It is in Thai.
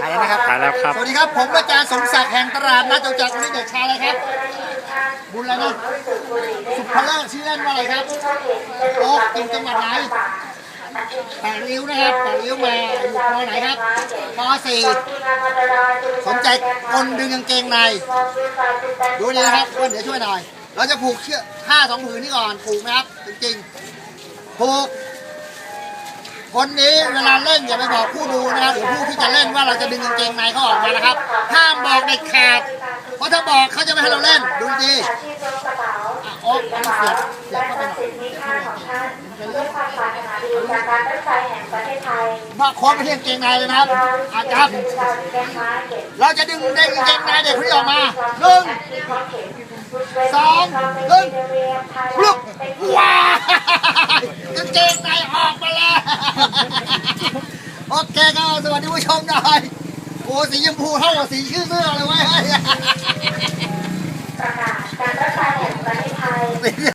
ถ่ายแล้วนะครับถ่ายแล้วครับ สวัสดีครับ ผมอาจารย์สมศักดิ์แห่งตลาดนัดจตุจักรวันนี้เด็กชายอะไรครับ บุญอะไรนะสุภเลิศชื่อเล่นว่าอะไรครับ โอ๊กอยู่จังหวัดไหนแปดริ้วนะครับแปดริ้วมาอยู่ปอไหนครับปสี่สนใจคนดึงกางเกงใน ดูดีนะครับเพื่อนเดี๋ยวช่วยหน่อย เราจะผูกเชือกผ้าสองผืนนี่ก่อน ผูกไหมครับ จริงๆ ผูก คนนี้เวลาเล่นอย่าไปบอกผู้ดูนะครับหรือผู้ที่จะเล่นว่าเราจะดึงกางเกงในเขาออกมานะครับ ห้ามบอกเด็ดขาดเพราะถ้าบอกเขาจะไม่ให้เราเล่นดูดีอะโอ๊คเอามาเสียบเสียบเข้าไปหน่อยว่าโค้ดไปที่กางเกงในเลยนะครับอาจับเราจะดึงได้กางเกงในเด็กคนนี้ออกมาหนึ่งสองหนึ่งลุกว้ากางเกงในออกมาแล้ว โอเคครับสวัสดีผู้ชมหน่อยโอ้สีชมพูเท่ากับสีชื่อเสื้อเลยเว้ย ประกาศการรถไฟแห่งประเทศไทย